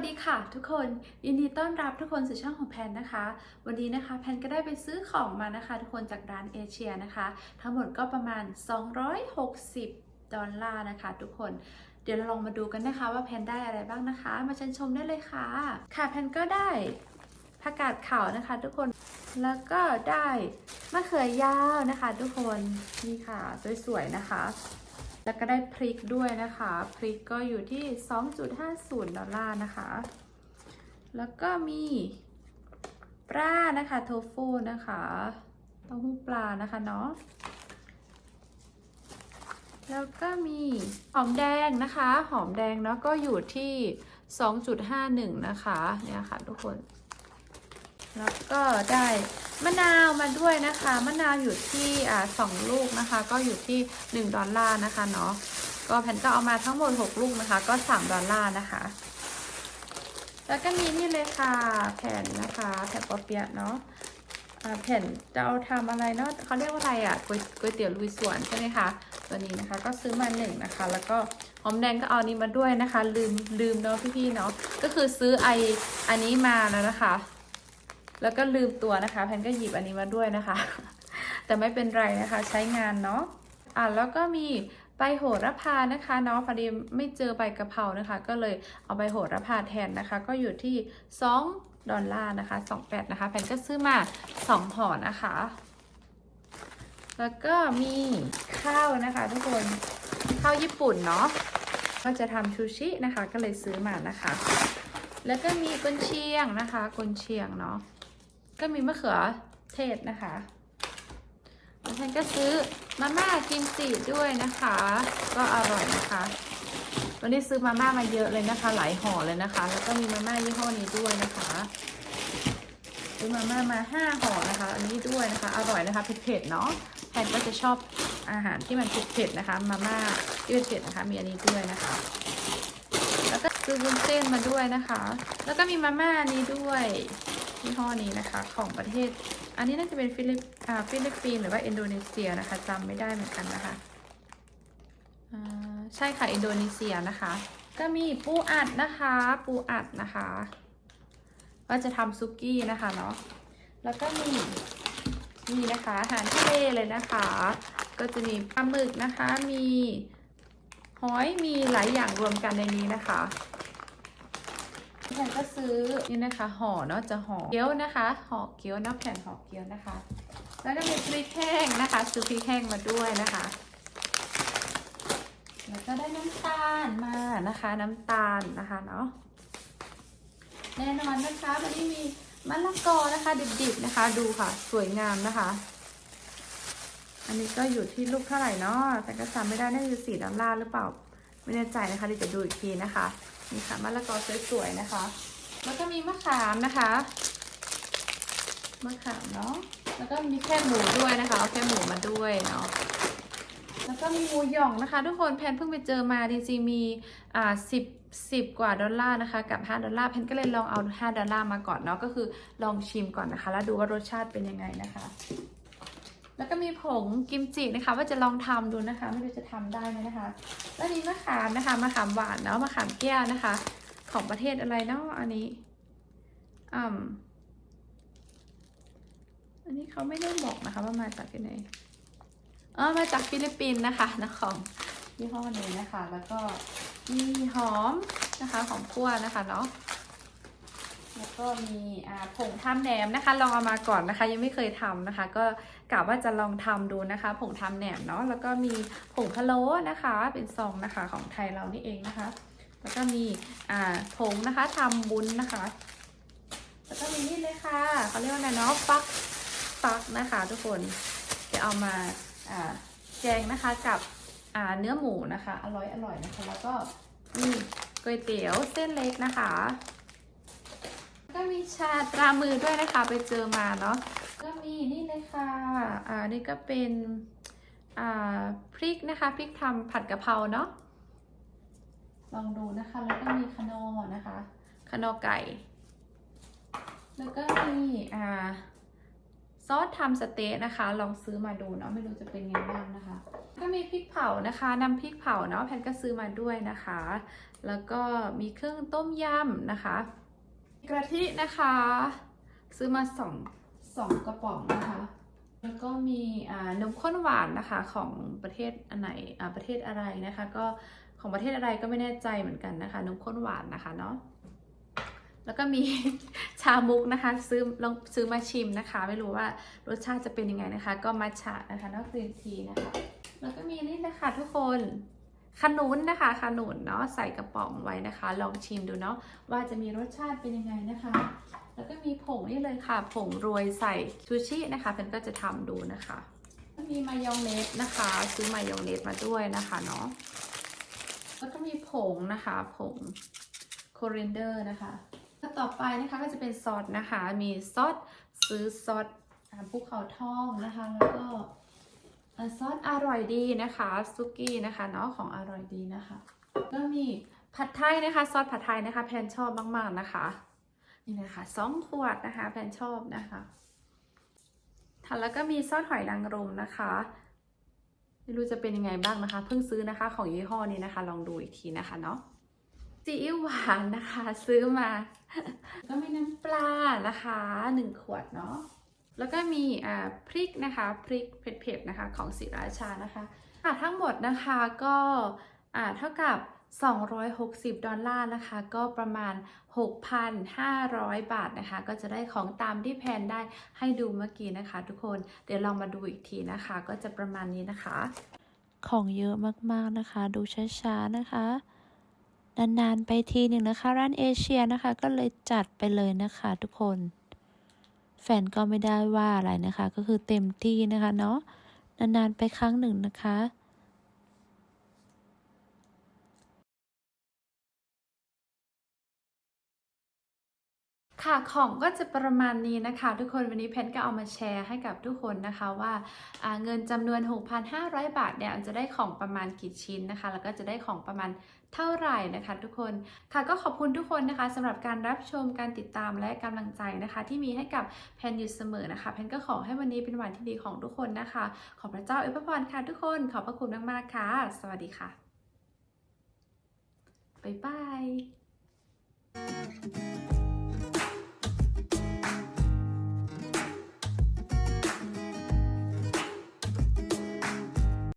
วัสดีค่ะทุกคนยินดีต้อนรับทุกคนสู่ช่องของแพนนะคะ วันนี้นะคะแพนก็ได้ไปซื้อของมานะคะ ทุกคนจากร้านเอเชียนะคะ ทั้งหมดก็ประมาณ 260 ดอลลาร์นะคะ ทุกคนเดี๋ยวเราลองมาดูกันนะคะว่าแพนได้อะไรบ้างนะคะ มาเชิญชมได้เลยค่ะ ค่ะแพนก็ได้ผักกาดขาวนะคะ ทุกคนแล้วก็ได้มะเขือยาวนะคะ ทุกคนนี่ค่ะสวยๆนะคะ แล้วก็ได้พริกด้วยนะคะ พริกก็อยู่ที่ 2.50 ดอลลาร์นะคะ แล้วก็มีปลานะคะโทฟูนะคะเต้าหู้ปลานะคะเนาะแล้วก็มีหอมแดงนะคะ หอมแดงเนาะก็อยู่ที่ 2.51 นะคะเนี่ยค่ะทุกคน แล้วก็ได้ มะนาวมาด้วยนะคะ มะนาวอยู่ที่อ่าสองลูกนะคะ ก็อยู่ที่ 1 ดอลลาร์นะคะเนาะก็แผ่นก็เอามาทั้งหมด 6 ลูกนะคะ ก็ 3 ดอลลาร์นะคะ แล้วก็มีนี่เลยค่ะ แผ่นนะคะแผ่นปอเปียะเนาะอ่าแผ่นจะเอาทำอะไรเนาะเขาเรียกว่าอะไรอะก๋วยก๋วยเตี๋ยวลุยสวนใช่ไหมคะ ตัวนี้นะคะก็ซื้อมาหนึ่งนะคะ แล้วก็หอมแดงก็เอานี้มาด้วยนะคะ ลืมลืมเนาะพี่ๆเนาะก็คือซื้อไออันนี้มาแล้วนะคะ แล้วก็ลืมตัวนะคะแพนก็หยิบอันนี้มาด้วยนะคะ แต่ไม่เป็นไรนะคะใช้งานเนาะอะแล้วก็มีใบโหระพานะคะเนาะพอดีไม่เจอใบกะเพรานะคะ ก็เลยเอาใบโหระพาแทนนะคะ ก็อยู่ที่ 2 ดอลลาร์นะคะ28นะคะแพนก็ซื้อมา 2ห่อนะคะ แล้วก็มีข้าวนะคะ ทุกคนข้าวญี่ปุ่นเนาะก็จะทำชูชินะคะ ก็เลยซื้อมานะคะ แล้วก็มีกุนเชียงนะคะกุนเชียงเนาะ ก็มีมะเขือเทศนะคะแล้วฉันก็ซื้อมาม่ากิมจิด้วยนะคะ ก็อร่อยนะคะ วันนี้ซื้อมาม่ามาเยอะเลยนะคะ หลายห่อเลยนะคะ แล้วก็มีมาม่ายี่ห้อนี้ด้วยนะคะ ซื้อมาม่ามาห้าห่อนะคะ อันนี้ด้วยนะคะ อร่อยนะคะเผ็ดๆเนาะแพนก็จะชอบอาหารที่มันเผ็ดๆนะคะ มาม่าที่เผ็ดๆนะคะ มีอันนี้ด้วยนะคะ แล้วก็ซื้อวุ้นเส้นมาด้วยนะคะ แล้วก็มีมาม่านี้ด้วย ยี่ห้อนี้นะคะของประเทศ อันนี้น่าจะเป็นฟิลิปอ่าฟิลิปปินส์หรือว่าอินโดนีเซียนะคะจำไม่ได้เหมือนกันนะคะอ่าใช่ค่ะอินโดนีเซียนะคะ ก็มีปูอัดนะคะ ปูอัดนะคะก็จะทำซุกี้นะคะเนาะแล้วก็มีนี่นะคะอาหารทะเลเลยนะคะ ก็จะมีปลาหมึกนะคะมีหอยมีหลายอย่างรวมกันในนี้นะคะ แผ่นก็ซื้อนี่นะคะห่อเนาะจะห่อเกี๊ยวนะคะห่อเกี๊ยวเนาะแผ่นห่อเกี๊ยวนะคะ แล้วก็มีพริกแห้งนะคะ ซื้อพริกแห้งมาด้วยนะคะ แล้วก็ได้น้ำตาลมานะคะ น้ำตาลนะคะเนาะแน่นอนนะคะวันนี้มีมะละกอนะคะ ดิบๆนะคะ ดูค่ะ สวยงามนะคะ อันนี้ก็อยู่ที่ลูกเท่าไหร่เนาะแต่ก็จำไม่ได้น่าจะสี่ดอลลาร์หรือเปล่า ไม่แน่ใจนะคะเดี๋ยวจะดูอีกทีนะคะ นี่ค่ะมะละกอสวยๆนะคะ แล้วก็มีมะขามนะคะมะขามเนาะแล้วก็มีแค่หมูด้วยนะคะเอาแค่หมูมาด้วยเนาะแล้วก็มีหมูหย่องนะคะ ทุกคนแพนเพิ่งไปเจอมาจริงๆมีอ่าสิบสิบกว่าดอลลาร์นะคะกับ 5 ดอลลาร์แพนก็เลยลองเอา 5 ดอลลาร์มาก่อนเนาะก็คือลองชิมก่อนนะคะ แล้วดูว่ารสชาติเป็นยังไงนะคะ แล้วก็มีผงกิมจินะคะว่าจะลองทำดูนะคะ ไม่รู้จะทำได้ไหมนะคะ แล้วมีมะขามนะคะมะขามหวานเนาะมะขามแก้วนะคะ ของประเทศอะไรเนาะอันนี้อืมอันนี้เขาไม่ได้บอกนะคะว่ามาจากที่ไหนเออมาจากฟิลิปปินส์นะคะนะของยี่ห้อนี้นะคะ แล้วก็มีหอมนะคะหอมคั่วนะคะเนาะ แล้วก็มีผงทำแหนมนะคะ ลองเอามาก่อนนะคะ ยังไม่เคยทำนะคะ ก็กะว่าจะลองทำดูนะคะ ผงทำแหนมเนาะแล้วก็มีผงพะโล้นะคะ เป็นซองนะคะของไทยเรานี่เองนะคะ แล้วก็มีผงนะคะทำบุญนะคะ แล้วก็มีนี่เลยค่ะเขาเรียกว่าอะไรเนาะฟักฟักนะคะ ทุกคนจะเอามาแกงนะคะกับเนื้อหมูนะคะ อร่อยอร่อยนะคะ แล้วก็มีก๋วยเตี๋ยวเส้นเล็กนะคะ ก็มีชาตรามือด้วยนะคะไปเจอมาเนาะก็มีนี่เลยค่ะอ่านี่ก็เป็นอ่าพริกนะคะพริกทำผัดกะเพราเนาะลองดูนะคะแล้วก็มีคะนอนะคะคะนอไก่ แล้วก็มีอ่าซอสทำสเต๊ะนะคะ ลองซื้อมาดูเนาะไม่รู้จะเป็นยังไงบ้างนะคะ ก็มีพริกเผานะคะน้ำพริกเผาเนาะแพนก็ซื้อมาด้วยนะคะ แล้วก็มีเครื่องต้มยำนะคะ กะทินะคะ ซื้อมาสองสองกระป๋องนะคะ แล้วก็มีนมข้นหวานนะคะของประเทศอันไหนประเทศอะไรนะคะ ก็ของประเทศอะไรก็ไม่แน่ใจเหมือนกันนะคะนมข้นหวานนะคะเนาะแล้วก็มีชามุกนะคะซื้อลองซื้อมาชิมนะคะ ไม่รู้ว่ารสชาติจะเป็นยังไงนะคะ ก็มัทฉะนะคะนอกกรีนทีนะคะ แล้วก็มีนี่นะคะทุกคน ขนุนนะคะ ขนุนเนาะใส่กระป๋องไว้นะคะ ลองชิมดูเนาะว่าจะมีรสชาติเป็นยังไงนะคะ แล้วก็มีผงนี่เลยค่ะ ผงโรยใส่ซูชินะคะเพนก็จะทำดูนะคะก็มีมายองเนสนะคะ ซื้อมายองเนสมาด้วยนะคะเนาะแล้วก็มีผงนะคะผงโคเรนเดอร์นะคะแล้วต่อไปนะคะก็จะเป็นซอสนะคะ มีซอสซื้อซอสภูเขาทองนะคะ แล้วก็ ซอสอร่อยดีนะคะซุกี้นะคะเนาะของอร่อยดีนะคะก็มีผัดไทยนะคะ ซอสผัดไทยนะคะ แพนชอบมากๆนะคะ นี่นะคะสองขวดนะคะ แพนชอบนะคะค่ะแล้วก็มีซอสหอยนางรมนะคะไม่รู้จะเป็นยังไงบ้างนะคะ เพิ่งซื้อนะคะ ของยี่ห้อนี้นะคะ ลองดูอีกทีนะคะเนาะซีอิ๊วหวานนะคะ ซื้อมา ก็มีน้ำปลานะคะหนึ่งขวดเนาะ แล้วก็มีพริกนะคะพริกเผ็ดๆนะคะของศรีราชานะคะค่ะทั้งหมดนะคะก็เท่ากับ 260 ดอลลาร์นะคะ ก็ประมาณ 6,500 บาทนะคะ ก็จะได้ของตามที่แพนได้ให้ดูเมื่อกี้นะคะ ทุกคนเดี๋ยวลองมาดูอีกทีนะคะ ก็จะประมาณนี้นะคะ ของเยอะมากๆนะคะ ดูช้าๆนะคะนานๆไปทีหนึ่งนะคะ ร้านเอเชียนะคะ ก็เลยจัดไปเลยนะคะทุกคน แฟนก็ไม่ได้ว่าอะไรนะคะ ก็คือเต็มที่นะคะเนาะนานๆไปครั้งหนึ่งนะคะ ค่ะของก็จะประมาณนี้นะคะ ทุกคนวันนี้แพนก็เอามาแชร์ให้กับทุกคนนะคะว่าเงินจำนวน 6,500 บาทเนี่ยจะได้ของประมาณกี่ชิ้นนะคะ แล้วก็จะได้ของประมาณเท่าไหร่นะคะ ทุกคนค่ะก็ขอบคุณทุกคนนะคะสำหรับการรับชมการติดตามและกำลังใจนะคะ ที่มีให้กับแพนอยู่เสมอนะคะแพนก็ขอให้วันนี้เป็นวันที่ดีของทุกคนนะคะ ขอพระเจ้าอวยพรค่ะทุกคนขอบพระคุณมากๆค่ะ สวัสดีค่ะบ๊ายบาย